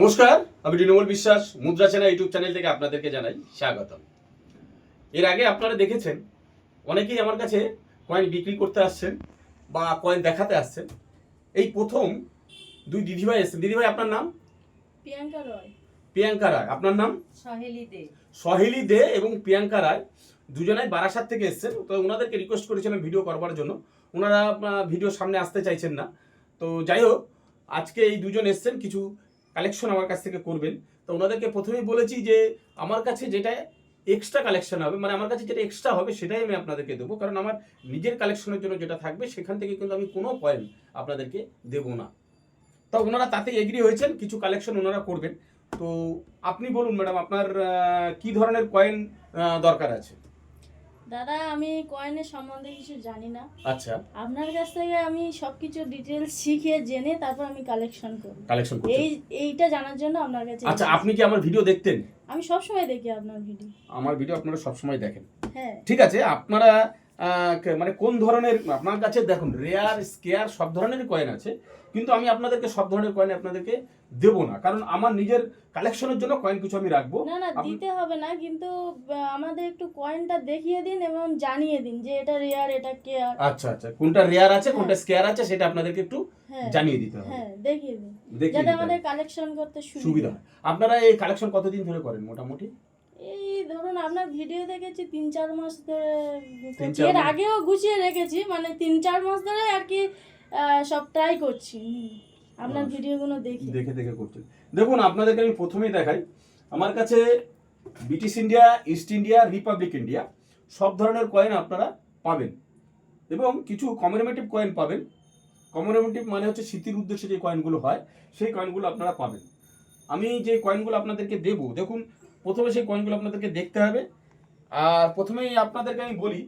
নমস্কার আমি তৃণমূল বিশ্বাস মুদ্রা চেনা ইউটিউব চ্যানেল থেকে আপনাদেরকে জানাই স্বাগতম। এর আগে আপনারা দেখেছেন অনেকেই আমার কাছে কয়েন বিক্রি করতে আসছেন বা কয়েন দেখাতে আসছেন। এই প্রথম দুই দিদিভাই এসেছেন। দিদিভাই আপনার নাম? প্রিয়াঙ্কা রয়। প্রিয়াঙ্কা রায়। আপনার নাম? সহেলি দে। সহেলি দে এবং প্রিয়াঙ্কা রায়। দুজনাই বারাসাত থেকে এসেছেন। তো ওনাদেরকে রিকোয়েস্ট করেছিলাম ভিডিও করবার জন্য। ওনারা ভিডিও সামনে আসতে চাইছেন না। তো যাই হোক আজকে এই দুজন এসছেন। কিছু কালেকশন আমার কাছ থেকে করবেন। তো ওনাদেরকে প্রথমেই বলেছি যে, আমার কাছে যেটা এক্সট্রা কালেকশন হবে মানে আমার কাছে যেটা এক্সট্রা হবে, সেটাই আমি আপনাদেরকে দেবো। কারণ আমার নিজের কালেকশনের জন্য যেটা থাকবে, সেখান থেকে কিন্তু আমি কোনো কয়েন আপনাদেরকে দেবো না। তো ওনারা তাতে এগ্রি হয়েছেন, কিছু কালেকশন ওনারা করবেন। তো আপনি বলুন ম্যাডাম আপনার কি ধরনের কয়েন দরকার আছে? দাদা আমি কয়েনের সম্বন্ধে কিছু জানি না। আচ্ছা। আপনার কাছ থেকে আমি সবকিছু ডিটেলস শিখে জেনে তারপর আমি কালেকশন করি কালেকশন এই এইটা জানার জন্য আপনার কাছে আচ্ছা আপনি কি আমার ভিডিও দেখতেন? আমি সব সময় দেখি আপনার ভিডিও আমার ভিডিও আপনারা সব সময় দেখেন। হ্যাঁ। ঠিক আছে আপনারা মানে কোন ধরনের আপনার কাছে দেখুন রেয়ার স্কেয়ার সব ধরনেরই কয়েন আছে। কিন্তু আমি আপনাদেরকে সব ধরনের কয়েন আপনাদেরকে দেবো না। কারণ আমার নিজের কালেকশনের জন্য কয়েন কিছু আমি রাখব। না না দিতে হবে না কিন্তু আমাদের একটু কয়েনটা দেখিয়ে দিন এবং জানিয়ে দিন যে এটা রেয়ার এটা কেয়ার আচ্ছা আচ্ছা। কোনটা রেয়ার আছে কোনটা স্কেয়ার আছে সেটা আপনাদেরকে একটু হ্যাঁ। জানিয়ে দিতে হবে। হ্যাঁ দেখিয়ে দিন। যাতে আমাদের কালেকশন করতে সুবিধা হয়। আপনারা এই কালেকশন কতদিন ধরে করেন মোটামুটি? এই ধরুন আপনার ভিডিও দেখেছি তিন চার মাস ধরে এর আগেও গুছিয়ে রেখেছি মানে তিন চার মাস ধরে আর কি সব ট্রাই করছি। আপনার। ভিডিওগুলো দেখি। দেখে দেখে করছেন দেখুন আপনাদেরকে আমি প্রথমেই দেখাই আমার কাছে British India East India Republic India সব ধরনের কয়েন আপনারা পাবেন। এবং কিছু কমিউনিমেটিভ কয়েন পাবেন। কমিউনিমেটিভ মানে হচ্ছে স্মৃতির উদ্দেশ্যে যে কয়েনগুলো হয় সেই কয়েনগুলো আপনারা পাবেন। আমি যে কয়েনগুলো আপনাদেরকে দেবো দেখুন প্রথমে সেই কয়েনগুলো আপনাদেরকে দেখতে হবে। আর প্রথমেই আপনাদেরকে আমি বলি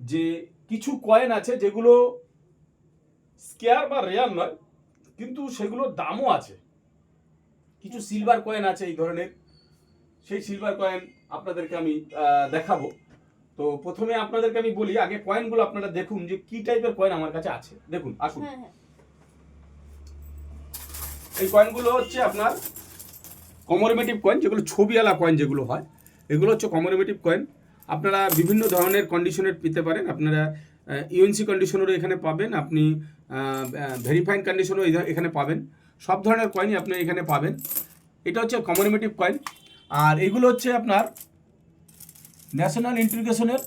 যে কিছু কয়েন আছে যেগুলো স্কেয়ার বা রেয়ার নয় কিন্তু সেগুলোর দামও আছে। কিছু সিলভার কয়েন আছে এই ধরনের। সেই সিলভার কয়েন আপনাদেরকে আমি দেখাবো। তো প্রথমে আপনাদেরকে আমি বলি আগে কয়েনগুলো আপনারা দেখুন যে কি টাইপের কয়েন আমার কাছে আছে। দেখুন আসুন। হ্যাঁ হ্যাঁ। এই কয়েনগুলো হচ্ছে আপনার কমোরেমেটিভ কয়েন যেগুলো ছবিওয়ালা কয়েন যেগুলো হয়। এগুলো হচ্ছে কমোরেমেটিভ কয়েন আপনারা বিভিন্ন ধরনের কন্ডিশনের পেতে পারেন। আপনারা ইউএনসি কন্ডিশনেরও এখানে পাবেন। আপনি ভেরিফাইড কন্ডিশনও এখানে পাবেন। সব ধরনের কয়েনই আপনি এখানে পাবেন। এটা হচ্ছে কমোরেমেটিভ কয়েন আর এগুলো হচ্ছে আপনার ন্যাশনাল ইন্টিগ্রেশনের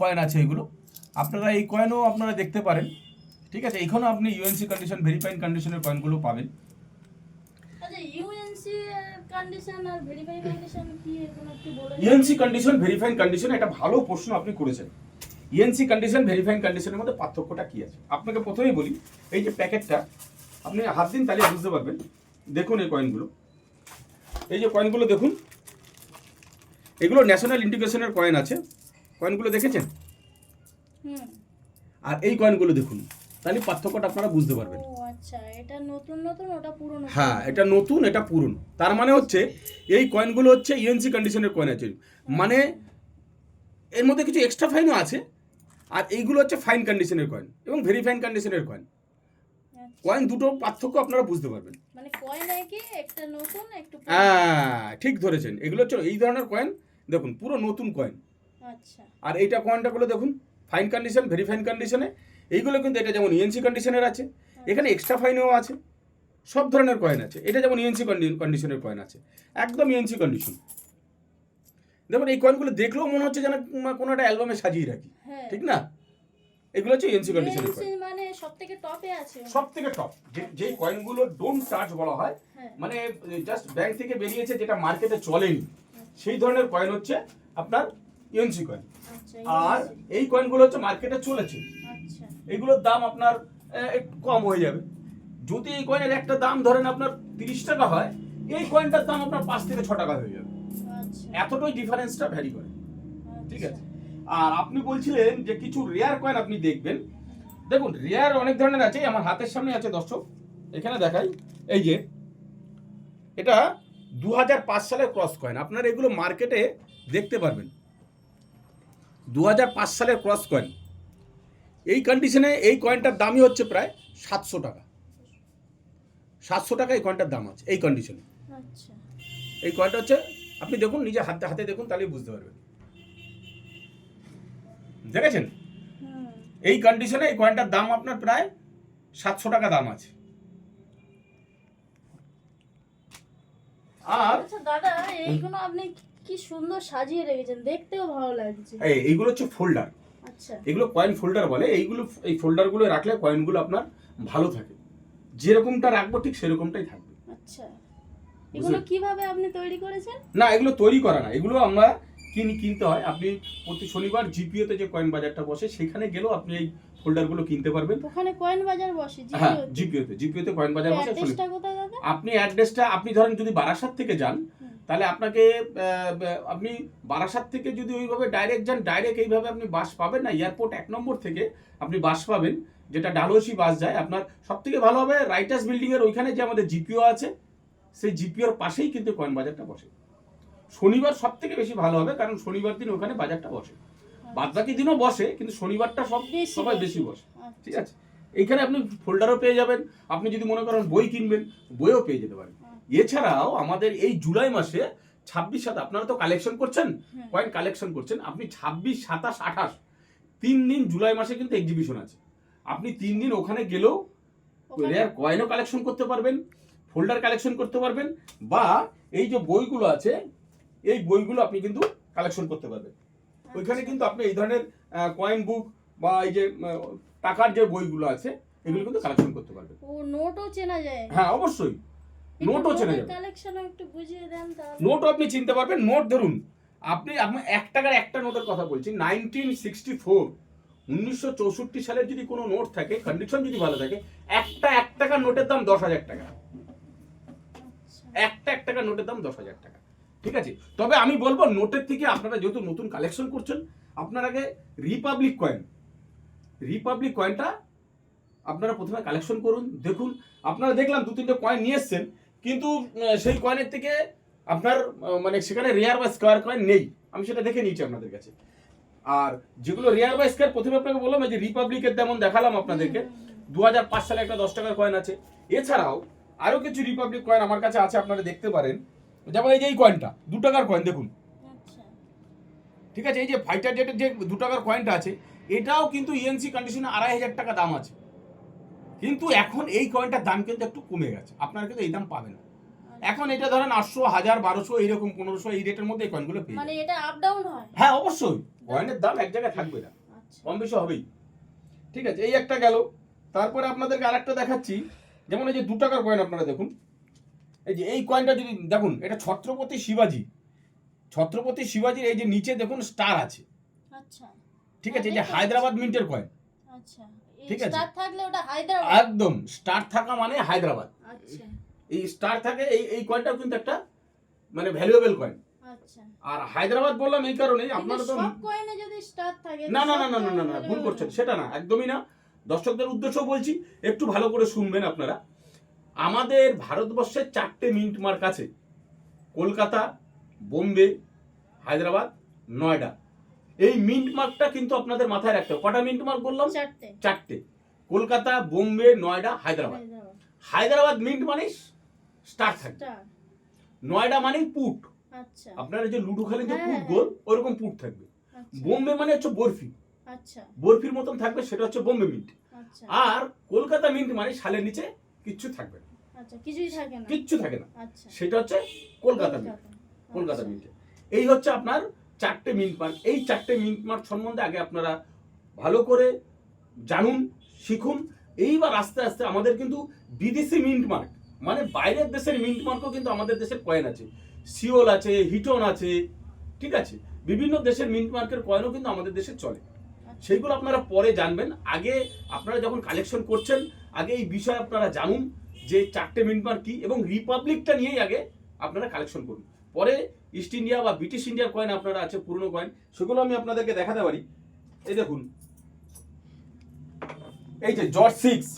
কয়েন আছে এগুলো। আপনারা এই কয়েনও আপনারা দেখতে পারেন। ঠিক আছে? এখানেও আপনি ইউএনসি কন্ডিশন ভেরিফাইড কন্ডিশনের কয়েনগুলো পাবেন। ইউএনসি কন্ডিশন আর ভেরিফাই কন্ডিশন একটু ভালো প্রশ্ন আপনি করেছেন। ইএনসি কন্ডিশন ভেরিফাইং কন্ডিশনের মধ্যে পার্থক্যটা কি আছে? আপনাকে প্রথমেই বলি এই যে প্যাকেটটা আপনি হাত দিন তাহলে বুঝতে পারবেন। দেখুন এই কয়েনগুলো এই যে কয়েনগুলো দেখুন। এগুলো ন্যাশনাল ইন্টিগ্রেশনের কয়েন আছে। কয়েনগুলো দেখেছেন? হুম। আর এই কয়েনগুলো দেখুন। তাহলে পার্থক্যটা আপনারা বুঝতে পারবেন। আচ্ছা এটা নতুন নতুন হ্যাঁ এটা নতুন এটা পুরনো। তার মানে হচ্ছে এই কয়েনগুলো হচ্ছে ইউএনসি কন্ডিশনের কয়েন আছে। মানে এর মধ্যে কিছু এক্সট্রা ফাইনও আছে। আর এইগুলো হচ্ছে ফাইন কন্ডিশনের কয়েন এবং ভেরি ফাইন কন্ডিশনের কয়েন আচ্ছা। কয়েন দুটো পার্থক্য আপনারা বুঝতে পারবেন। মানে কয়েন একটা নতুন একটু হ্যাঁ ঠিক ধরেছেন। এগুলো হচ্ছে এই ধরনের কয়েন দেখুন পুরো নতুন কয়েন আচ্ছা। আর এইটা কয়েনটাগুলো দেখুন ফাইন কন্ডিশন ভেরি ফাইন কন্ডিশনে এইগুলো কিন্তু এটা যেমন ইএনসি কন্ডিশনের আছে এখানে এক্সট্রা ফাইনও আছে সব ধরনের কয়েন আছে। এটা যেমন ইএনসি কন্ডিশনের কয়েন আছে একদম ইএনসি কন্ডিশন দেখুন এই কয়েনগুলো দেখলেও মনে হচ্ছে যেন কোনো একটা অ্যালবামে সাজিয়ে রাখি। হ্যাঁ। ঠিক না? এগুলো হচ্ছে UNC কয়েন মানে সব থেকে টপে আছে। সব থেকে টপ যে কয়েনগুলো ডোন্ট টাচ বলা হয় হ্যাঁ। মানে জাস্ট ব্যাংক থেকে বেরিয়েছে যেটা মার্কেটে চলেনি সেই ধরনের কয়েন হচ্ছে আপনার ইএনসি কয়েন আচ্ছা আর এই কয়েনগুলো হচ্ছে মার্কেটে চলেছে। আচ্ছা। এগুলোর দাম আপনার একটু কম হয়ে যাবে। যদি এই কয়েনের একটা দাম ধরেন আপনার তিরিশ টাকা হয় এই কয়েনটার দাম আপনার পাঁচ থেকে ছ টাকা হয়ে যাবে। আচ্ছা এতটাই ডিফারেন্সটা ভ্যারি করে। ঠিক আচ্ছা। আছে? আর আপনি বলছিলেন যে কিছু রেয়ার কয়েন আপনি দেখবেন। দেখুন রেয়ার অনেক ধরনের আছে আমার হাতের সামনে আছে দর্শক। এখানে দেখাই এই যে এটা দু হাজার পাঁচ সালের ক্রস কয়েন আপনারা এগুলো মার্কেটে দেখতে পারবেন। দু হাজার পাঁচ সালের ক্রস কয়েন এই কন্ডিশনে এই কয়েনটার দামই হচ্ছে প্রায় সাতশো টাকা। সাতশো টাকা এই কয়েনটার দাম আছে এই কন্ডিশনে আচ্ছা। এই কয়েনটা হচ্ছে আপনি দেখুন নিজে হাতে হাতে দেখুন তাহলেই বুঝতে পারবেন। দেখেছেন? এই কন্ডিশনে এই কয়েনটার দাম আপনার প্রায় সাতশো টাকা দাম আছে। আর আচ্ছা দাদা এইগুলো আপনি কি সুন্দর সাজিয়ে রেখেছেন দেখতেও ভালো লাগছে। এই এইগুলো হচ্ছে ফোল্ডার আচ্ছা। এগুলো কয়েন ফোল্ডার বলে এইগুলো এই ফোল্ডারগুলো রাখলে কয়েনগুলো আপনার ভালো থাকে। যেরকমটা রাখব ঠিক সেরকমটাই থাকবে। আচ্ছা। এগুলো কীভাবে আপনি তৈরি করেছেন? না এগুলো তৈরি করা না। এগুলো আমরা কিনি কিনতে হয়। আপনি প্রতি শনিবার জিপিওতে যে কয়েন বাজারটা বসে সেখানে গেলেও আপনি এই ফোল্ডারগুলো কিনতে পারবেন। ওখানে কয়েন বাজার বসে হ্যাঁ জিপিও জিপিওতে। জিপিওতে কয়েন বাজার বসে আপনি অ্যাড্রেসটা আপনি ধরেন যদি বারাসাত থেকে যান তাহলে আপনাকে আপনি বারাসাত থেকে যদি ওইভাবে ডাইরেক্ট যান ডাইরেক্ট এইভাবে আপনি বাস পাবেন না। এয়ারপোর্ট এক নম্বর থেকে আপনি বাস পাবেন যেটা ডালহৌসি বাস যায়। আপনার সব থেকে ভালো হবে রাইটার্স বিল্ডিং এর ওইখানে যে আমাদের জিপিও আছে সেই জিপিওর পাশেই কিন্তু কয়েন বাজারটা বসে। শনিবার সব থেকে বেশি ভালো হবে কারণ শনিবার দিন ওখানে বাজারটা বসে। বাদ বাকি দিনও বসে কিন্তু শনিবারটা সব সবাই বেশি বসে। আচ্ছা। ঠিক আছে? এইখানে আপনি ফোল্ডারও পেয়ে যাবেন। আপনি যদি মনে করেন বই কিনবেন বইও পেয়ে যেতে পারেন। এছাড়াও আমাদের এই জুলাই মাসে ছাব্বিশ সাত আপনারা তো কালেকশন করছেন? কয়েন কালেকশন করছেন। আপনি ছাব্বিশ সাতাশ আঠাশ তিন দিন জুলাই মাসে কিন্তু এক্সিবিশন আছে। আপনি তিন দিন ওখানে গেলেও রেয়ার কয়েনও কালেকশন করতে পারবেন। ফোল্ডার কালেকশন করতে পারবেন বা এই যে বইগুলো আছে এই বইগুলো আপনি কিন্তু কালেকশন করতে পারবেন। ওইখানে আচ্ছা। কিন্তু আপনি এই ধরনের কয়েন বুক বা এই যে টাকার যে বইগুলো আছে এগুলো কিন্তু কালেকশন করতে পারবেন। ও নোটও চেনা যায়। হ্যাঁ অবশ্যই। নোটও চেনা যাবে। কালেকশনও একটু বুঝিয়ে দেন তাহলে। নোটও আপনি চিনতে পারবেন। নোট ধরুন আপনি আপনি এক টাকার একটা নোটের কথা বলছি নাইনটিন সিক্সটি ফোর উনিশশো চৌষট্টি সালের যদি কোনো নোট থাকে কন্ডিশন যদি ভালো থাকে একটা এক টাকার নোটের দাম দশ হাজার টাকা। একটা এক টাকা নোটের দাম দশ হাজার টাকা। ঠিক আছে? তবে আমি বলব নোটের থেকে আপনারা যেহেতু নতুন কালেকশন করছেন আপনার আগে রিপাবলিক কয়েন রিপাবলিক কয়েনটা আপনারা প্রথমে কালেকশন করুন দেখুন। আপনারা দেখলাম দু তিনটে কয়েন নিয়ে এসছেন কিন্তু সেই কয়েনের থেকে আপনার মানে সেখানে রেয়ার বা স্কোয়ার কয়েন নেই। আমি সেটা দেখে নিয়েছি আপনাদের কাছে। আর যেগুলো রেয়ার বা স্কোয়ার প্রথমে আপনাকে বললাম যে রিপাবলিকের যেমন দেখালাম আপনাদেরকে দু হাজার পাঁচ সালে একটা দশ টাকার কয়েন আছে। এছাড়াও আরও কিছু রিপাবলিক কয়েন আমার কাছে আছে আপনারা দেখতে পারেন। যেমন এই যে এই কয়েনটা দু টাকার কয়েন দেখুন। আচ্ছা। ঠিক আছে এই যে ফাইটার জেটের যে দু টাকার কয়েনটা আছে এটাও কিন্তু E ইএনসি কন্ডিশনে আড়াই হাজার টাকা দাম আছে। কিন্তু এখন এই কয়েনটার দাম কিন্তু একটু কমে গেছে। আপনারা কিন্তু এই দাম পাবেন না। এখন এটা ধরেন আটশো হাজার বারোশো এইরকম পনেরোশো এই রেটের মধ্যে এই কয়েনগুলো পেয়ে মানে এটা আপ ডাউন হয়? হ্যাঁ অবশ্যই। কয়েনের দাম এক জায়গায় থাকবে না। আচ্ছা। কম বেশি হবেই। ঠিক আছে এই একটা গেল। তারপরে আপনাদেরকে আরেকটা দেখাচ্ছি। যেমন এই যে দু টাকার কয়েন আপনারা দেখুন। এই যে এই কয়েনটা যদি দেখুন এটা ছত্রপতি শিবাজি। ছত্রপতি শিবাজির এই যে নিচে দেখুন স্টার আছে। আচ্ছা। ঠিক আছে এই যে হায়দ্রাবাদ মিন্টের কয়েন আচ্ছা। ঠিক আছে। স্টার থাকলে ওটা হায়দ্রাবাদ? একদম স্টার থাকা মানে হায়দ্রাবাদ। আচ্ছা। এই স্টার থাকে এই এই কয়েনটাও কিন্তু একটা মানে ভ্যালুয়েবল কয়েন আচ্ছা। আর হায়দ্রাবাদ বললাম এই কারণেই আপনারা তো সব কয়েনে যদি স্টার থাকে না না না না না না ভুল করছেন সেটা না একদমই না। দর্শকদের উদ্দেশ্য বলছি একটু ভালো করে শুনবেন আপনারা। আমাদের ভারতবর্ষের চারটে মিন্ট মার্ক আছে। কলকাতা বোম্বে হায়দ্রাবাদ নয়ডা। এই মিন্ট মার্কটা কিন্তু আপনাদের মাথায় রাখতে হবে। কটা মিন্ট মার্ক বললাম? চারটে। কলকাতা বোম্বে নয়ডা হায়দ্রাবাদ। হায়দ্রাবাদ। মিন্ট মানে স্টার স্টার। নয়ডা মানে পুট। আচ্ছা। আপনারা যে লুডো খেলেন যে হ্যাঁ, পুট হ্যাঁ। গোল ওরকম পুট থাকবে। আচ্ছা। বোম্বে মানে হচ্ছে বরফি। বরফির মতন থাকবে সেটা হচ্ছে বোম্বে মিন্ট। আচ্ছা। আর কলকাতা মিন্ট মানে সালের নিচে কিচ্ছু থাকবে না। আচ্ছা কিছুই থাকে না। কিচ্ছু থাকে না। আচ্ছা। সেটা হচ্ছে কলকাতা মিন্ট। কলকাতা। আচ্ছা। মিন্ট। এই হচ্ছে আপনার চারটে মিন্ট মার্ক। এই চারটে মিন্ট মার্ক সম্বন্ধে আগে আপনারা ভালো করে জানুন শিখুন। এইবার আস্তে আস্তে আমাদের কিন্তু বিদেশি মিন্ট মার্ক মানে বাইরের দেশের মিন্ট মার্কও কিন্তু আমাদের দেশের কয়েন আছে। সিওল আছে হিটন আছে ঠিক আছে? বিভিন্ন দেশের মিন্ট মার্কের কয়েনও কিন্তু আমাদের দেশে চলে। আচ্ছা। সেইগুলো আপনারা পরে জানবেন। আগে আপনারা যখন কালেকশন করছেন আগে এই বিষয়ে আপনারা জানুন যে চারটে মিন্ট মার্ক কি এবং রিপাবলিকটা নিয়েই আগে আপনারা কালেকশন করুন। পরে ইস্ট ইন্ডিয়া বা ব্রিটিশ ইন্ডিয়ার কয়েন আপনারা আছে পুরনো কয়েন সেগুলো আমি আপনাদেরকে দেখাতে পারি। এই দেখুন। এই যে জর্জ সিক্স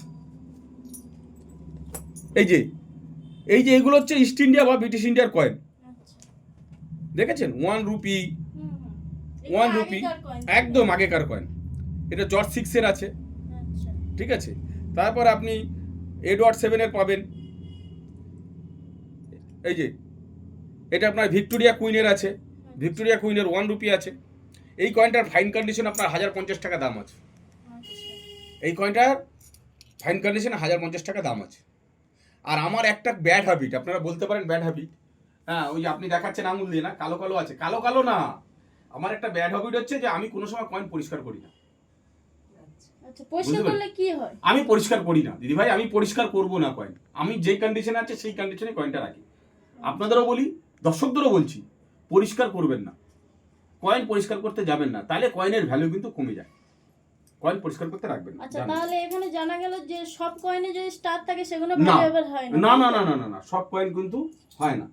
এই যে এই যে এগুলো হচ্ছে ইস্ট ইন্ডিয়া বা ব্রিটিশ ইন্ডিয়ার কয়েন দেখেছেন? One rupee. ওয়ান রুপি একদম আগেকার কয়েন এটা জর্জ সিক্সের আছে। আচ্ছা। ঠিক আছে? তারপর আপনি এডওয়ার্ড সেভেনের পাবেন। এই যে এটা আপনার ভিক্টোরিয়া কুইনের আছে। ভিক্টোরিয়া কুইনের ওয়ান রুপি আছে। এই কয়েনটার ফাইন কন্ডিশন আপনার হাজার পঞ্চাশ টাকা দাম আছে। আচ্ছা। এই কয়েনটার ফাইন কন্ডিশনে হাজার পঞ্চাশ টাকা দাম আছে। আর আমার একটা ব্যাড হ্যাবিট আপনারা বলতে পারেন ব্যাড হ্যাবিট হ্যাঁ ওই যে আপনি দেখাচ্ছেন আঙুল দিয়ে না কালো কালো আছে। কালো কালো না। আমার একটা ব্যাড হ্যাবিট হচ্ছে যে আমি কোনো সময় কয়েন পরিষ্কার করি না আচ্ছা পরিষ্কার বুঝতে করলে কি হয় আমি পরিষ্কার করি না। দিদি ভাই আমি পরিষ্কার করব না কয়েন আমি যেই কন্ডিশনে আছে সেই কন্ডিশনে কয়েনটা রাখি। আপনাদেরও বলি দর্শকদেরও বলছি পরিষ্কার করবেন না। কয়েন পরিষ্কার করতে যাবেন না। তাহলে কয়েনের ভ্যালু কিন্তু কমে যায়। কয়েন পরিষ্কার করতে রাখবেন না। আচ্ছা তাহলে এখানে জানা গেল যে সব কয়েনে যদি স্টার থাকে সেগুলো। ভ্যালুয়েবল হয় না। না না না না না সব কয়েন কিন্তু হয় না।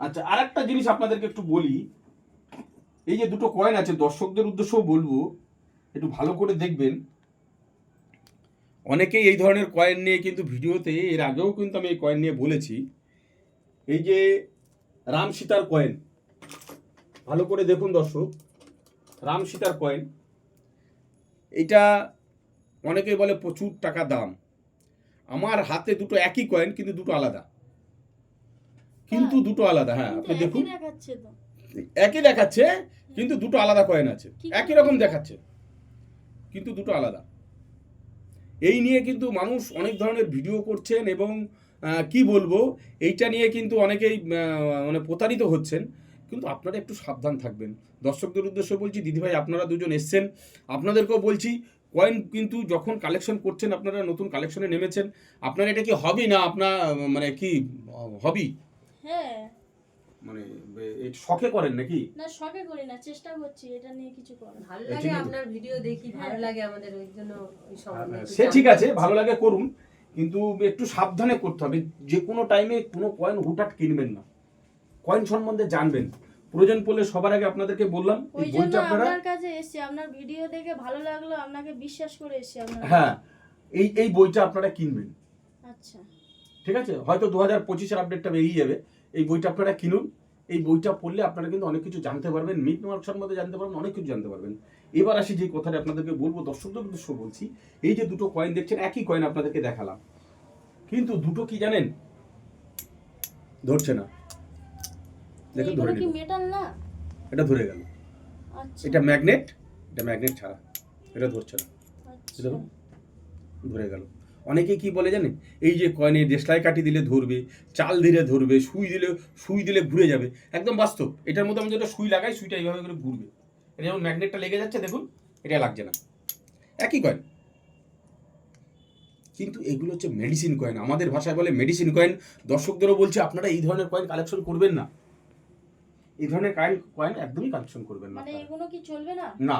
আচ্ছা আর একটা জিনিস আপনাদেরকে একটু বলি। এই যে দুটো কয়েন আছে দর্শকদের উদ্দেশ্যেও বলব একটু ভালো করে দেখবেন। অনেকেই এই ধরনের কয়েন নিয়ে কিন্তু ভিডিওতে এর আগেও কিন্তু আমি এই কয়েন নিয়ে বলেছি। এই যে রাম সীতার কয়েন ভালো করে দেখুন দর্শক রাম সীতার কয়েন এইটা অনেকেই বলে প্রচুর টাকা দাম। আমার হাতে দুটো একই কয়েন কিন্তু দুটো আলাদা। কিন্তু হ্যাঁ। দুটো আলাদা হ্যাঁ আপনি দেখুন। একই দেখাচ্ছে কিন্তু দুটো আলাদা কয়েন আছে। একই রকম দেখাচ্ছে। কিন্তু দুটো আলাদা। এই নিয়ে কিন্তু মানুষ অনেক ধরনের ভিডিও করছেন এবং কি বলব, এইটা নিয়ে কিন্তু অনেকেই মানে প্রতারিত হচ্ছেন। কিন্তু আপনারা একটু সাবধান থাকবেন। দর্শকদের উদ্দেশ্যে বলছি, দিদিভাই, আপনারা দুজন এসছেন। আপনাদেরকেও বলছি কয়েন কিন্তু যখন কালেকশন করছেন, আপনারা নতুন কালেকশনে নেমেছেন। আপনার এটা কি হবি না আপনার মানে কি হবি হ্যাঁ। মানে এ- এ শখে করেন নাকি? না শখে করি না চেষ্টা করছি এটা নিয়ে কিছু করার। ভালো লাগে আপনার ভিডিও দেখি ভালো লাগে আমাদের ওই জন্য সম্বন্ধে সে ঠিক আছে ভালো লাগে করুন। কিন্তু একটু সাবধানে করতে হবে যে কোনো টাইমে কোনো কয়েন হুটহাট কিনবেন না। কয়েন সম্বন্ধে জানবেন। প্রয়োজন পড়লে সবার আগে আপনাদেরকে বললাম এই বইটা আপনারা আপনার কাছে এসেছি আপনার ভিডিও দেখে ভালো লাগল আপনাকে বিশ্বাস করে এসেছি আপনার হ্যাঁ এই এই বইটা আপনারা কিনবেন। আচ্ছা। ঠিক আছে? হয়তো দু হাজার পঁচিশের আপডেটটা বেরিয়ে যাবে। এই বইটা আপনারা কিনুন। এই বইটা পড়লে আপনারা কিন্তু অনেক কিছু জানতে পারবেন মিট মার্ক সম্বন্ধে জানতে পারবেন অনেক কিছু জানতে পারবেন। এবার আসি যে কথাটা আপনাদেরকে বলব দর্শকদের উদ্দেশ্য বলছি এই যে দুটো কয়েন দেখছেন একই কয়েন আপনাদেরকে দেখালাম। কিন্তু দুটো কি জানেন? ধরছে না। দেখুন ধরে কি মেটাল না? এটা ধরে গেল। আচ্ছা। এটা ম্যাগনেট এটা ম্যাগনেট ছাড়া এটা ধরছে না। আচ্ছা। দেখুন ধরে গেল। অনেকে কি বলে জানেন? এই যে কয়েনে দেশলাই কাটি দিলে ধরবে চাল দিলে ধরবে সুই দিলে সুই দিলে ঘুরে যাবে। একদম বাস্তব। এটার মধ্যে আমি যেটা সুই লাগাই সুইটা এইভাবে করে ঘুরবে। এটা যেমন ম্যাগনেটটা লেগে যাচ্ছে দেখুন এটা লাগছে না। একই কয়েন। কিন্তু এগুলো হচ্ছে মেডিসিন কয়েন। আমাদের ভাষায় বলে মেডিসিন কয়েন। দর্শকদেরও বলছে আপনারা এই ধরনের কয়েন কালেকশন করবেন না। এই ধরনের কয়েন কয়েন একদমই কালেকশন করবেন না মানে এগুলো কি চলবে না? না।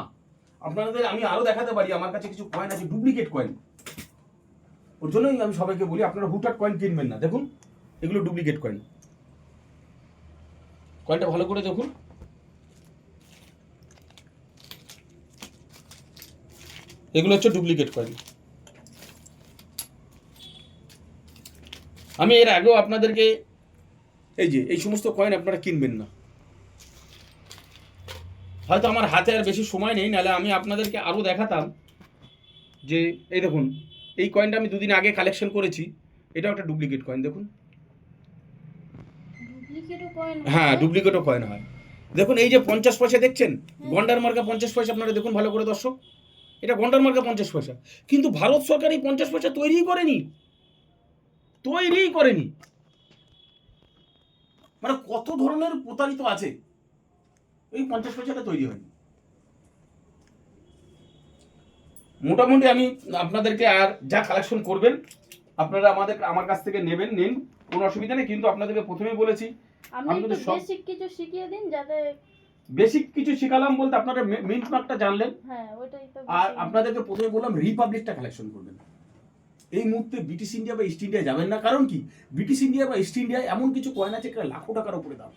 আপনাদের আমি আরও দেখাতে পারি আমার কাছে কিছু কয়েন আছে ডুপ্লিকেট কয়েন। ওর জন্যই আমি সবাইকে বলি আপনারা হুটার কয়েন কিনবেন না। দেখুন এগুলো ডুপ্লিকেট কয়েন কয়েনটা ভালো করে দেখুন। এগুলো হচ্ছে ডুপ্লিকেট কয়েন আমি এর আগেও আপনাদেরকে এই যে এই সমস্ত কয়েন আপনারা কিনবেন না। হয়তো আমার হাতে আর বেশি সময় নেই নাহলে আমি আপনাদেরকে আরও দেখাতাম যে এই দেখুন এই কয়েনটা আমি দুদিন আগে কালেকশন করেছি এটাও একটা ডুপ্লিকেট কয়েন দেখুন। হ্যাঁ? ডুপ্লিকেটও কয়েন হয়। দেখুন এই যে পঞ্চাশ পয়সা দেখছেন গন্ডার মার্কা পঞ্চাশ পয়সা আপনারা দেখুন ভালো করে দর্শক। এটা গন্ডার মার্কা পঞ্চাশ পয়সা। কিন্তু ভারত সরকার এই পঞ্চাশ পয়সা তৈরিই করেনি। তৈরিই করেনি। মানে কত ধরনের প্রতারিত আছে? এই পঞ্চাশ পয়সাটা তৈরি হয়নি। মোটামুটি আমি আপনাদেরকে আর যা কালেকশন করবেন আপনারা আমাদের আমার কাছ থেকে নেবেন নিন কোনো অসুবিধা নেই কিন্তু আপনাদেরকে প্রথমেই বলেছি আপনি আমি সব- বেসিক কিছু শিখিয়ে দিন যাতে বেসিক কিছু শিখালাম বলতে আপনারা মিন্ট মার্কটা জানলেন। হ্যাঁ ওইটাই তো আর আপনাদেরকে প্রথমে বললাম রিপাবলিকটা কালেকশন করবেন। এই মুহূর্তে ব্রিটিশ ইন্ডিয়া বা ইস্ট ইন্ডিয়া যাবেন না কারণ কি? ব্রিটিশ ইন্ডিয়া বা ইস্ট ইন্ডিয়ায় এমন কিছু কয়েন আছে যেটা লাখো টাকার উপরে দাম।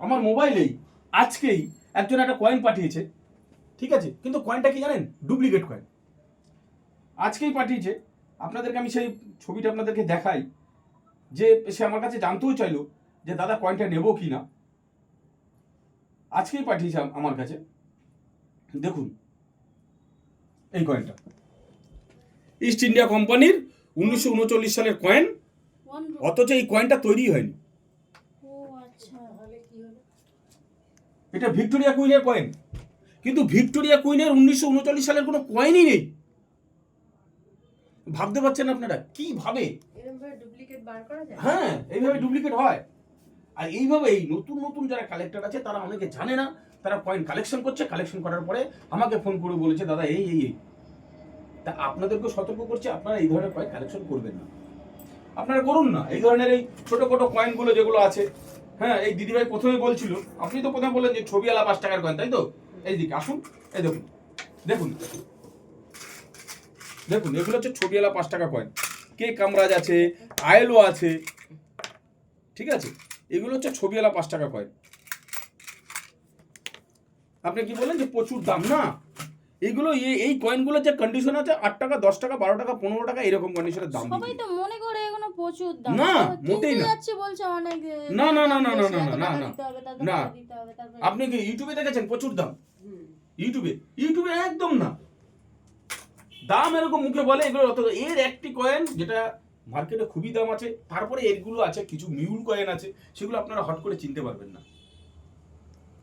আমার মোবাইলেই আজকেই একজন একটা কয়েন পাঠিয়েছে। ঠিক আছে? কিন্তু কয়েনটা কি জানেন? ডুপ্লিকেট কয়েন আজকেই পাঠিয়েছে। আপনাদেরকে আমি সেই ছবিটা আপনাদেরকে দেখাই। যে সে আমার কাছে জানতেও চাইলো যে দাদা কয়েনটা নেব কি না? আজকেই পাঠিয়েছে আমার কাছে। দেখুন এই কয়েনটা ইস্ট ইন্ডিয়া কোম্পানির উনিশশো উনচল্লিশ সালের কয়েন অথচ এই কয়েনটা তৈরি হয়নি। ও আচ্ছা এটা ভিক্টোরিয়া কুইনের কয়েন কিন্তু ভিক্টোরিয়া কুইনের উনিশশো উনচল্লিশ সালের কোনো কয়েনই নেই। ভাবতে পারছেন আপনারা? কীভাবে হ্যাঁ এইভাবে ডুপ্লিকেট হয়। আর এইভাবে এই নতুন নতুন যারা কালেক্টর আছে তারা অনেকে জানে না তারা কয়েন কালেকশন করছে কালেকশন করার পরে আমাকে ফোন করে বলেছে দাদা এই এই এই। তা আপনাদেরকে সতর্ক করছে আপনারা এই ধরনের কয়েন কালেকশন করবেন না। আপনারা করুন না। এই ধরনের এই ছোট ছোট কয়েনগুলো যেগুলো আছে হ্যাঁ এই দিদিভাই প্রথমে বলছিল আপনি তো প্রথমে বললেন যে ছবিওয়ালা পাঁচ টাকার কয়েন তাই তো? এই দিকে আসুন এই দেখুন দেখুন। দেখুন এগুলো হচ্ছে ছবিওয়ালা পাঁচ টাকা কয়েন কে কামরাজ আছে আয়েলও আছে ঠিক আছে? এগুলো হচ্ছে ছবিওয়ালা পাঁচ টাকা কয়েন আপনি কি বললেন যে প্রচুর দাম? না। এগুলো এই- এই কয়েনগুলোর যে কন্ডিশন আছে আট টাকা দশ টাকা বারো টাকা পনেরো টাকা এরকম কন্ডিশনের দাম সবাই তো মনে করে এগুলো প্রচুর দাম। না, মোটেই না। বলছে অনেক। না, না, না, না, না, না, না, না। আপনি কি ইউটিউবে দেখেছেন প্রচুর দাম? ইউটিউবে ইউটিউবে একদম না। দাম এরকম মুখে বলে, এগুলো অত এর একটি কয়েন যেটা মার্কেটে খুবই দাম আছে, তারপরে এরগুলো আছে, কিছু মিউল কয়েন আছে, সেগুলো আপনারা হট করে চিনতে পারবেন না।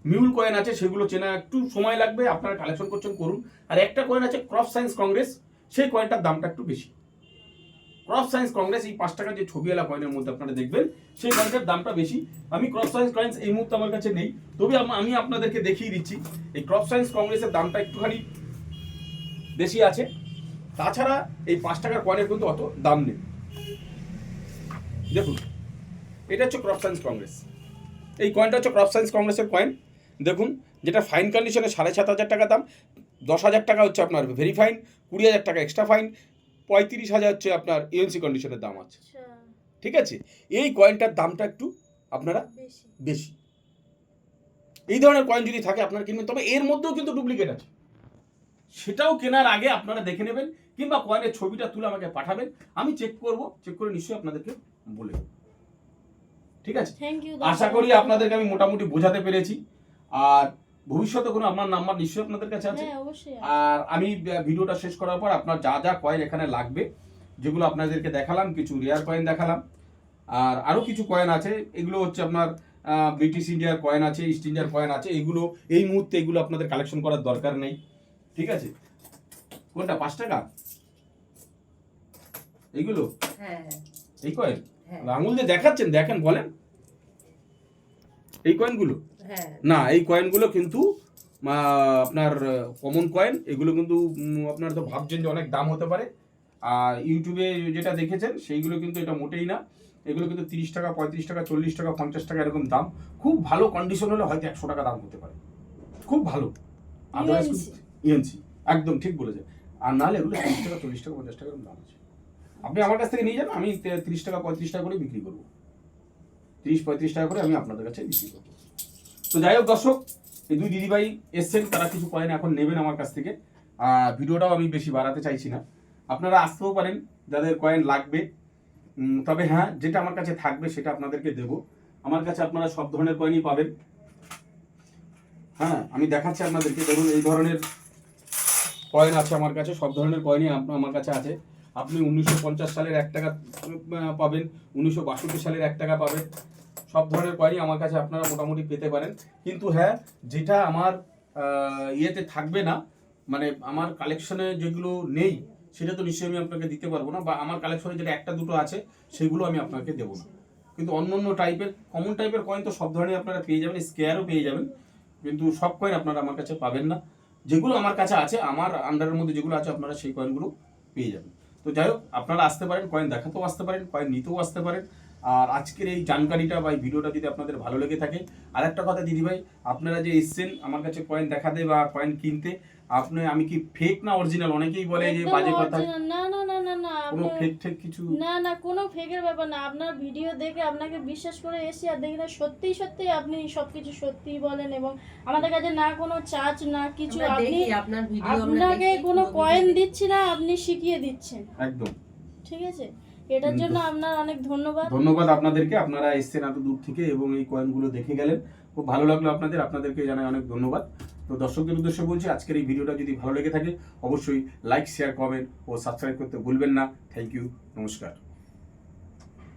মিউল কয়েন আছে, সেগুলো চেনা একটু সময় লাগবে, আপনারা কালেকশন করছেন, করুন। আর একটা কয়েন আছে ক্রপ সায়েন্স কংগ্রেস সেই কয়েনটার দামটা একটু বেশি। ক্রস সায়েন্স কংগ্রেস এই পাঁচ টাকার যে ছবিওয়ালা কয়েনের মধ্যে আপনারা দেখবেন, সেই কয়েনটার দামটা বেশি। আমি ক্রপ সায়েন্স কয়েন্স এই মুহূর্তে আমার কাছে নেই। তবে আমি আপনাদেরকে দেখিয়ে দিচ্ছি, এই ক্রপ সায়েন্স কংগ্রেসের দামটা একটুখানি বেশি আছে। তাছাড়া এই পাঁচ টাকার কয়েনের কিন্তু অত দাম নেই। দেখুন, এটা হচ্ছে ক্রপ সায়েন্স কংগ্রেস এই কয়েনটা হচ্ছে ক্রপ সায়েন্স কংগ্রেসের কয়েন। দেখুন, যেটা ফাইন কন্ডিশনে সাড়ে সাত হাজার টাকা দাম, দশ হাজার টাকা হচ্ছে আপনার ভেরি ফাইন কুড়ি হাজার টাকা এক্সট্রা ফাইন পঁয়ত্রিশ হাজার হচ্ছে আপনার ইউএনসি কন্ডিশনের দাম আছে। আচ্ছা। ঠিক আছে? এই কয়েনটার দামটা একটু আপনারা বেশি। বেশি। এই ধরনের কয়েন যদি থাকে আপনারা কিনবেন। তবে এর মধ্যেও কিন্তু ডুপ্লিকেট আছে। সেটাও কেনার আগে আপনারা দেখে নেবেন কিংবা কয়েনের ছবিটা তুলে আমাকে পাঠাবেন। আমি চেক করব চেক করে নিশ্চয়ই আপনাদেরকে বলে দেবো। ঠিক আছে? আশা করি আপনাদেরকে আমি মোটামুটি বোঝাতে পেরেছি। আর ভবিষ্যতে কোনো আপনার নাম্বার নিশ্চয়ই আপনাদের কাছে আছে? হ্যাঁ অবশ্যই আর আমি ভিডিওটা শেষ করার পর আপনার যা যা কয়েন এখানে লাগবে যেগুলো আপনাদেরকে দেখালাম কিছু রেয়ার কয়েন দেখালাম আর আরও কিছু কয়েন আছে এগুলো হচ্ছে আপনার ব্রিটিশ ইন্ডিয়ার কয়েন আছে ইস্ট ইন্ডিয়ার কয়েন আছে এগুলো এই মুহূর্তে এগুলো আপনাদের কালেকশন করার দরকার নেই ঠিক আছে? কোনটা পাঁচ টাকা? এইগুলো হ্যাঁ। এই কয়েন হ্যাঁ। আঙুল দিয়ে দেখাচ্ছেন দেখেন বলেন। এই কয়েনগুলো হ্যাঁ না এই কয়েনগুলো কিন্তু আপনার কমন কয়েন এগুলো কিন্তু আপনার তো ভাবছেন যে অনেক দাম হতে পারে। আর ইউটিউবে যেটা দেখেছেন সেইগুলো কিন্তু এটা মোটেই না। এগুলো কিন্তু তিরিশ টাকা পঁয়ত্রিশ টাকা চল্লিশ টাকা পঞ্চাশ টাকা এরকম দাম। খুব ভালো কন্ডিশন হলে হয়তো একশো টাকা দাম হতে পারে। খুব ভালো। ইএনসি একদম ঠিক বলেছেন। আর নাহলে এগুলো তিরিশ টাকা চল্লিশ টাকা পঞ্চাশ টাকা এরকম দাম আছে। আপনি আমার কাছ থেকে নিয়ে যান আমি তিরিশ টাকা পঁয়ত্রিশ টাকা করে বিক্রি করব। তিরিশ পঁয়ত্রিশ টাকা করে আমি আপনাদের কাছে বিক্রি করব। তো যাই হোক দর্শক, এই দুই দিদিভাই এসছেন, তারা কিছু কয়েন এখন নেবেন আমার কাছ থেকে। আর ভিডিওটাও আমি বেশি বাড়াতে চাইছি না। আপনারা আসতেও পারেন, যাদের কয়েন লাগবে। তবে হ্যাঁ যেটা আমার কাছে থাকবে সেটা আপনাদেরকে দেবো। আমার কাছে আপনারা সব ধরনের কয়েনই পাবেন। হ্যাঁ আমি দেখাচ্ছি আপনাদেরকে। ধরুন, এই ধরনের কয়েন আছে আমার কাছে, সব ধরনের কয়েনই আমার কাছে আছে। আপনি উনিশশো পঞ্চাশ সালের এক টাকা পাবেন, উনিশশো বাষট্টি সালের এক টাকা পাবেন। সব ধরনের কয়েনই আমার কাছে আপনারা মোটামুটি পেতে পারেন। কিন্তু হ্যাঁ যেটা আমার ইয়েতে থাকবে না মানে আমার কালেকশনে যেগুলো নেই, সেটা তো নিশ্চয়ই আমি আপনাকে দিতে পারব না, বা আমার কালেকশনে যেটা একটা দুটো আছে, সেগুলো আমি আপনাকে দেবো না। কিন্তু অন্য অন্য টাইপের কমন টাইপের কয়েন তো সব ধরনের আপনারা পেয়ে যাবেন স্কেয়ারও পেয়ে যাবেন, কিন্তু সব কয়েন আপনারা আমার কাছে পাবেন না। যেগুলো আমার কাছে আছে, আমার আন্ডারের মধ্যে যেগুলো আছে, আপনারা সেই কয়েনগুলো পেয়ে যাবেন। তো যাই হোক, আপনারা আসতে পারেন কয়েন দেখাতেও আসতে পারেন কয়েন নিতেও আসতে পারেন আর আজকের এই জানকারিটা বা এই ভিডিওটা যদি আপনাদের ভালো লেগে থাকে আর একটা কথা দিদিভাই আপনারা যে এসছেন আমার কাছে কয়েন দেখাতে বা কয়েন কিনতে আপনি আমি কি ফেক না অরিজিনাল অনেকেই বলে যে বাজে কথা। না না না না না কোনো ফেক ঠেক কিছু? না না কোনো ফেকের ব্যাপার না। আপনার ভিডিও দেখে আপনাকে বিশ্বাস করে এসে আর দেখি না সত্যি সত্যি আপনি সবকিছু সত্যি বলেন এবং আমাদের কাছে না কোনো চার্জ না কিছু আপনি আপনার ভিডিও আপনাকে কোনো কয়েন দিচ্ছি না আপনি শিখিয়ে দিচ্ছেন। একদম। ঠিক আছে? এটার জন্য আপনার অনেক ধন্যবাদ। ধন্যবাদ আপনাদেরকে। আপনারা এসছেন এত দূর থেকে এবং এই কয়েনগুলো দেখে গেলেন। খুব ভালো লাগল আপনাদের। আপনাদেরকে জানাই অনেক ধন্যবাদ। তো দর্শকদের উদ্দেশ্যে বলছি আজকের এই ভিডিওটা যদি ভালো লেগে থাকে অবশ্যই লাইক শেয়ার কমেন্ট ও সাবস্ক্রাইব করতে ভুলবেন না। থ্যাংক ইউ নমস্কার।